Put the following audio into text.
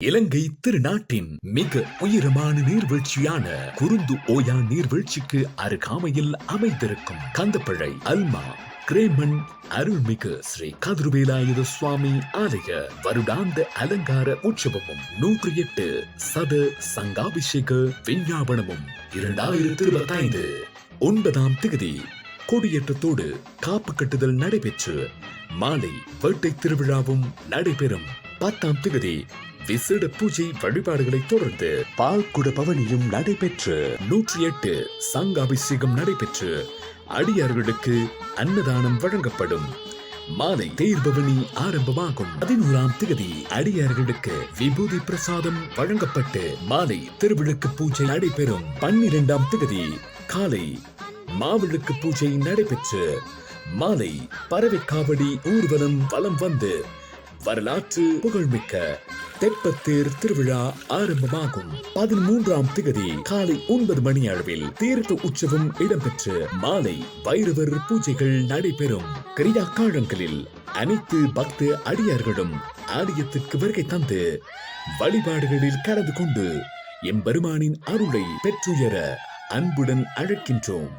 இலங்கை திருநாட்டின் மிக உயரமான நீர்வீழ்ச்சியான குருந்து ஓயா நீர்வீழ்ச்சிக்கு அருகாமையில் அமைந்திருக்கும் கந்தப்பழை அல்மா கிரேமன் அருள்மிகு ஸ்ரீ கதிர்வேலாயுத சுவாமி ஆலய வருடாந்த அலங்கார உற்சவமும் நூற்றி எட்டு சத சங்காபிஷேக விஞ்ஞாபனமும் இரண்டாயிரத்தி இருபத்தி ஐந்து ஒன்பதாம் திகதி கொடியேற்றத்தோடு காப்பு கட்டுதல் நடைபெற்று மாலை வேட்டை திருவிழாவும் நடைபெறும். பத்தாம் தேதி விசேட பூஜை வழிபாடுகளை தொடர்ந்து பால்குட பவனியும் நடைபெற்று நூற்றி எட்டு சங்க அபிஷேகம் நடைபெற்று அடியார்களுக்கு அன்னதானம் வழங்கப்படும். மாலை தேர் பவனி ஆரம்பமாகும். பதினோராம் தேதி அடியார்களுக்கு விபூதி பிரசாதம் வழங்கப்பட்டு மாலை திருவிழுக்கு பூஜை நடைபெறும். பன்னிரெண்டாம் திகதி காலை மாவிளக்கு பூஜை நடைபெற்று மாலை பறவைக்காவடி ஊர்வலம் வலம் வந்து வரலாற்று புகழ்மிக்க தெப்பத்தேர் திருவிழா ஆரம்பமாகும். பதிமூன்றாம் திகதி காலை ஒன்பது மணி அளவில் தீர்த்த உற்சவம் இடம்பெற்று மாலை வைரவர் பூஜைகள் நடைபெறும். கிரியா காலங்களில் அனைத்து பக்த அடியார்களும் ஆலயத்திற்கு வருகை தந்து வழிபாடுகளில் கலந்து கொண்டு எம்பெருமானின் அருளை பெற்றுயர அன்புடன் அழைக்கின்றோம்.